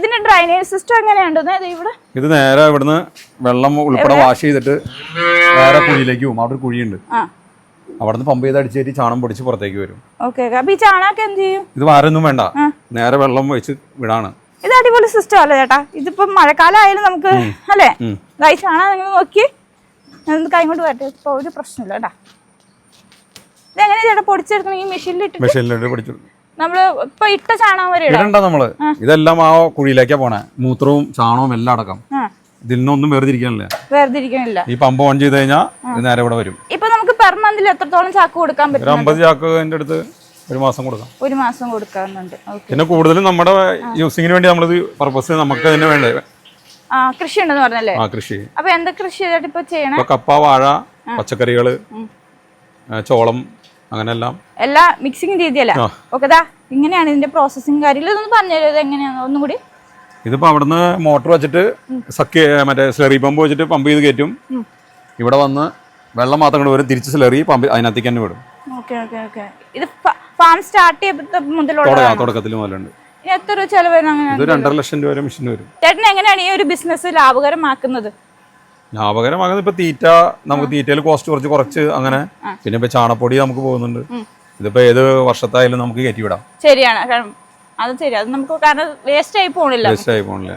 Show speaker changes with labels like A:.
A: ഇതിന്റെ drainage system എങ്ങനെയുണ്ടെന്ന് ഇവിടെ.
B: ഇത് നേരെ ഇവിടുന്ന് വെള്ളം ഉൾപ്പെടെ വാഷ് ചെയ്തിട്ട് വേറെ കുഴിയിലേക്ക്. പോകും അവിടെ ഒരു കുഴിയുണ്ട്. അവിടുന്ന് പമ്പ് ചെയ്ത് അടിച്ചേരി ചാണം പൊടിച്ച് പുറത്തേക്ക് വരും.
A: അപ്പൊ ഈ ചാണകം എന്ത് ചെയ്യും?
B: ഇത് വാരൊന്നും വേണ്ട. നേരെ വെള്ളം വെച്ച് വിടാണ്.
A: ഇത് അടിപൊളി സിസ്റ്റം അല്ലേ ചേട്ടാ? ഇതിപ്പോ മഴക്കാലം ആയാലും നമുക്ക് അല്ലേ? ചാണകം നിങ്ങൾ നോക്കി. കൈകൊണ്ട് കൈ കൊണ്ട് വരട്ടെ. ഇപ്പൊ ഒരു പ്രശ്നമില്ല കേട്ടാ. ഇതെങ്ങനെയാ ചേട്ടാ പൊടിച്ചെടുക്കണം? ഈ മെഷീനിലിട്ട്
B: മെഷീനിലിട്ട് പിടിച്ചു.
A: നമ്മൾ ഇപ്പൊ ഇട്ട ചാണകം വരെ
B: ഇടണ്ട നമ്മൾ. ഇതെല്ലാം ആ കുഴിയിലേക്കാ പോണേ. മൂത്രവും ചാണവും എല്ലാം അടക്കം. ഇതിൽ നിന്നൊന്നും വേർതിരിക്കാനില്ല.
A: വേർതിരിക്കണില്ല
B: ഈ പമ്പ് ഓൺ ചെയ്ത് കഴിഞ്ഞാൽ നേരെ ഇവിടെ വരും.
A: ഇപ്പൊ നമുക്ക് പെർ മന്തിൽ എത്രത്തോളം ചാക്ക് കൊടുക്കാൻ പറ്റും
B: അമ്പത് ചാക്ക് എന്റെ അടുത്ത് ഒരു മാസം കൊടുക്കാം.
A: ഒരു മാസം കൊടുക്കാറുണ്ട്.
B: പിന്നെ കൂടുതലും നമ്മുടെ യൂസിങ്ങിന് വേണ്ടി നമ്മളിത് പർപ്പസ് നമുക്ക് തന്നെ വേണ്ടേ?
A: ആ കൃഷി ഉണ്ടെന്ന് പറഞ്ഞല്ലേ?
B: ആ കൃഷി.
A: അപ്പൊ എന്താ കൃഷി ചെയ്തിട്ട് ഇപ്പൊ ചെയ്യണേ?
B: കപ്പ വാഴ പച്ചക്കറികൾ ചോളം അങ്ങനെല്ലാം
A: എല്ലാ മിക്സിങ് രീതിയല്ല?
B: ആ.
A: ഓക്കെ ദാ ഇങ്ങനെയാണ് ഇതിന്റെ പ്രോസസ്സിങ് കാര്യങ്ങൾ ഇതൊന്ന് പറഞ്ഞുതരും എങ്ങനെയാണ്? ഒന്നും കൂടി.
B: ഇതിപ്പോ അവിടുന്ന് മോട്ടർ വെച്ചിട്ട് സക്ക് മറ്റേ സ്ലറി പമ്പ് വെച്ചിട്ട് പമ്പ് ചെയ്ത് കയറ്റും. ഇവിടെ വന്ന് വെള്ളം മാത്രം കൊണ്ട് വരും തിരിച്ച് സ്ലറി പമ്പ് അതിനകത്തേക്ക് തന്നെ വിടും.
A: ഓക്കെ ഓക്കെ ഓക്കെ ഇത് ഫാം സ്റ്റാർട്ട് ചെയ്ത മുതലുള്ള
B: തുടക്കത്തിൽ മുതലുണ്ട്.
A: എത്ര ചെലവ് അങ്ങനെ?
B: ഇത് രണ്ടര ലക്ഷം രൂപ വരെ മെഷീൻ വരും.
A: ചേട്ടൻ എങ്ങനെയാണ് ഈ ഒരു ബിസിനസ് ലാഭകരമാക്കുന്നത്?
B: ലാഭകരമാകുന്നത് ഇപ്പൊ തീറ്റ നമുക്ക് തീറ്റയിൽ കോസ്റ്റ് കുറച്ച് കുറച്ച് അങ്ങനെ. പിന്നെ ഇപ്പൊ ചാണപ്പൊടി നമുക്ക് പോകുന്നുണ്ട്. ഇതിപ്പോ ഏത് വർഷത്തായാലും നമുക്ക് കയറ്റി വിടാം.
A: ശരിയാണ്. അത് ശരി അത് നമുക്ക് കാരണം വേസ്റ്റ് ആയി പോണില്ല.
B: വേസ്റ്റ് ആയി പോണില്ല.